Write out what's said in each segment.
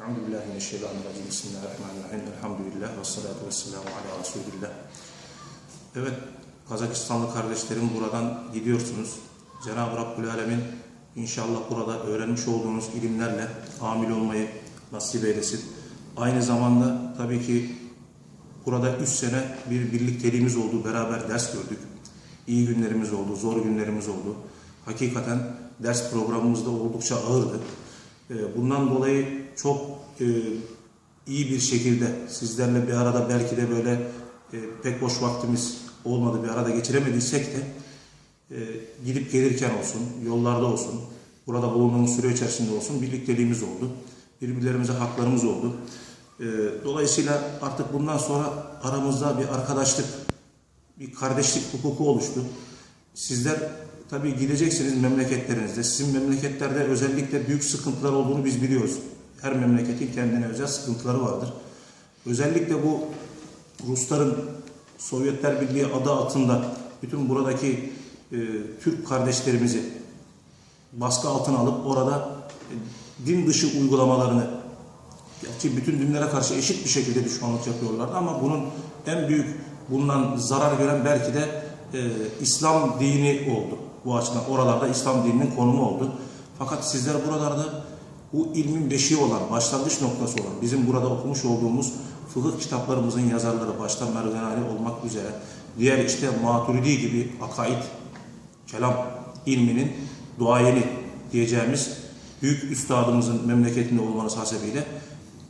Euzubillahimineşşeytanirracim. Bismillahirrahmanirrahim. Elhamdülillah ve salatu ve selamu ala Resulillah. Evet, Kazakistanlı kardeşlerim buradan gidiyorsunuz. Cenab-ı Rabbül Alemin inşallah burada öğrenmiş olduğunuz ilimlerle amil olmayı nasip eylesin. Aynı zamanda tabii ki burada 3 sene bir birlikteliğimiz oldu, beraber ders gördük. İyi günlerimiz oldu, zor günlerimiz oldu. Hakikaten ders programımız da oldukça ağırdı. Ee, Bundan dolayı çok e, iyi bir şekilde sizlerle bir arada belki de böyle e, pek boş vaktimiz olmadı, bir arada geçiremediysek de e, gidip gelirken olsun, yollarda olsun, burada bulunduğumuz süre içerisinde olsun birlikteliğimiz oldu. Birbirlerimize haklarımız oldu. Dolayısıyla artık bundan sonra aramızda bir arkadaşlık, bir kardeşlik hukuku oluştu. Sizler tabii gideceksiniz memleketlerinizde. Sizin memleketlerde özellikle büyük sıkıntılar olduğunu biz biliyoruz. Her memleketin kendine özel sıkıntıları vardır. Özellikle bu Rusların Sovyetler Birliği adı altında bütün buradaki e, Türk kardeşlerimizi baskı altına alıp orada e, din dışı uygulamalarını Gerçi bütün dinlere karşı eşit bir şekilde düşmanlık yapıyorlardı ama bunun en büyük bundan zarar gören belki de e, İslam dini oldu. Bu açıdan oralarda İslam dininin konumu oldu. Fakat sizler buralarda bu ilmin beşiği olan, başlangıç noktası olan, bizim burada okumuş olduğumuz fıkıh kitaplarımızın yazarları başta Merganali olmak üzere, diğer işte Maturidi gibi akaid, kelam ilminin duayeni diyeceğimiz büyük üstadımızın memleketinde olmanız hasebiyle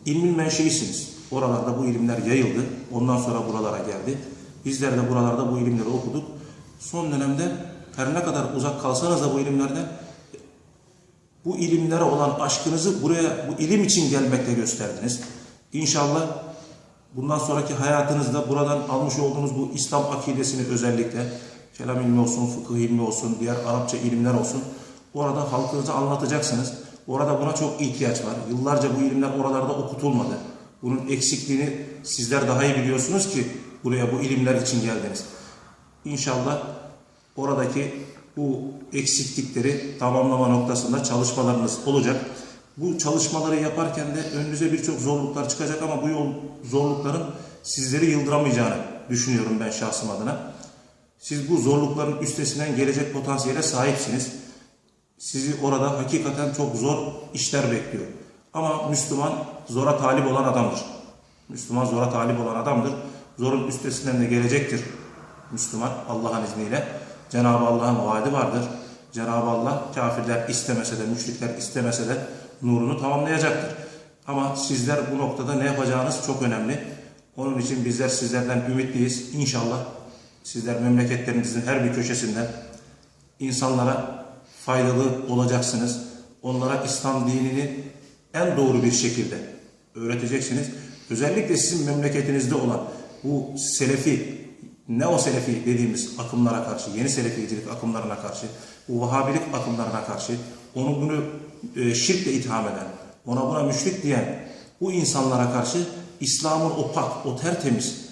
ilmin menşeisiniz. Oralarda bu ilimler yayıldı. Ondan sonra buralara geldi. Bizler de buralarda bu ilimleri okuduk. Son dönemde her ne kadar uzak kalsanız da bu ilimlerden bu ilimlere olan aşkınızı buraya bu ilim için gelmekle gösterdiniz. İnşallah bundan sonraki hayatınızda buradan almış olduğunuz bu İslam akidesini özellikle kelam ilmi olsun, fıkıh ilmi olsun, diğer Arapça ilimler olsun orada halkınıza anlatacaksınız. Orada buna çok ihtiyaç var. Yıllarca bu ilimler oralarda okutulmadı. Bunun eksikliğini sizler daha iyi biliyorsunuz ki buraya bu ilimler için geldiniz. İnşallah oradaki bu eksiklikleri tamamlama noktasında çalışmalarınız olacak. Bu çalışmaları yaparken de önünüze birçok zorluklar çıkacak ama bu yol zorlukların sizleri yıldıramayacağını düşünüyorum ben şahsım adına. Siz bu zorlukların üstesinden gelecek potansiyele sahipsiniz. Sizi orada hakikaten çok zor işler bekliyor. Ama Müslüman zora talip olan adamdır. Müslüman zora talip olan adamdır. Zorun üstesinden de gelecektir Müslüman Allah'ın izniyle. Cenab-ı Allah'ın vaadi vardır. Cenab-ı Allah kafirler istemese de, müşrikler istemese de nurunu tamamlayacaktır. Ama sizler bu noktada ne yapacağınız çok önemli. Onun için bizler sizlerden ümitliyiz. İnşallah sizler memleketlerinizin her bir köşesinden insanlara faydalı olacaksınız. Onlara İslam dinini en doğru bir şekilde öğreteceksiniz. Özellikle sizin memleketinizde olan bu selefi, neo selefi dediğimiz akımlara karşı, yeni seleficilik akımlarına karşı, bu vahabilik akımlarına karşı, onu bunu e, şirkle itham eden, ona buna müşrik diyen bu insanlara karşı İslam'ın o pak, o tertemiz,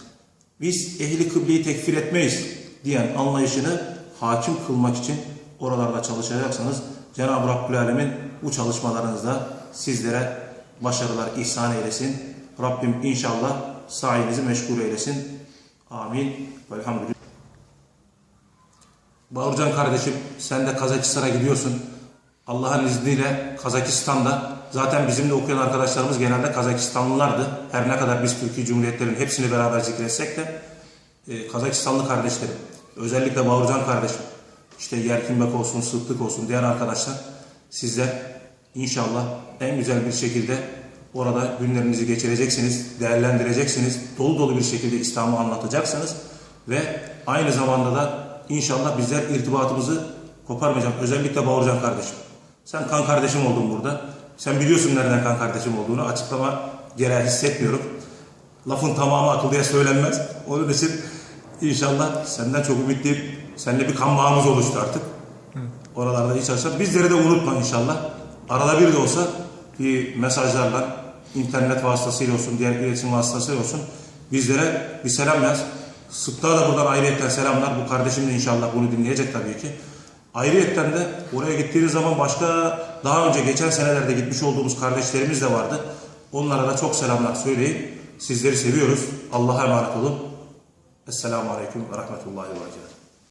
biz ehli kıbleyi tekfir etmeyiz diyen anlayışını hakim kılmak için oralarda çalışacaksanız Cenab-ı Rabbül Alemin bu çalışmalarınızda sizlere başarılar ihsan eylesin. Rabbim inşallah sayenizi meşgul eylesin. Amin. Velhamdülillah. Bağırcan kardeşim sen de Kazakistan'a gidiyorsun. Allah'ın izniyle Kazakistan'da zaten bizimle okuyan arkadaşlarımız genelde Kazakistanlılardı. Her ne kadar biz Türkiye Cumhuriyetlerinin hepsini beraber zikretsek de e, Kazakistanlı kardeşlerim, özellikle Bağırcan kardeşim, işte Yerkinbek olsun, Sıddık olsun, diğer arkadaşlar sizler inşallah en güzel bir şekilde orada günlerinizi geçireceksiniz, değerlendireceksiniz, dolu dolu bir şekilde İslam'ı anlatacaksınız ve aynı zamanda da inşallah bizler irtibatımızı koparmayacağım. Özellikle Bağırcan kardeşim. Sen kan kardeşim oldun burada. Sen biliyorsun nereden kan kardeşim olduğunu. Açıklama gereği hissetmiyorum. Lafın tamamı akıllıya söylenmez. Onun için inşallah senden çok ümitliyim. Seninle bir kan bağımız oluştu artık. Oralarda iyi çalışalım. Bizleri de unutma inşallah. Arada bir de olsa bir mesajlarla, internet vasıtasıyla olsun, diğer iletişim vasıtasıyla olsun bizlere bir selam yaz. Sıklığa da buradan ayrıyetten selamlar. Bu kardeşim de inşallah bunu dinleyecek tabii ki. Ayrıyetten de oraya gittiğiniz zaman başka daha önce geçen senelerde gitmiş olduğumuz kardeşlerimiz de vardı. Onlara da çok selamlar söyleyin. Sizleri seviyoruz. Allah'a emanet olun. Esselamu Aleyküm ve Rahmetullahi ve Berekatuhu.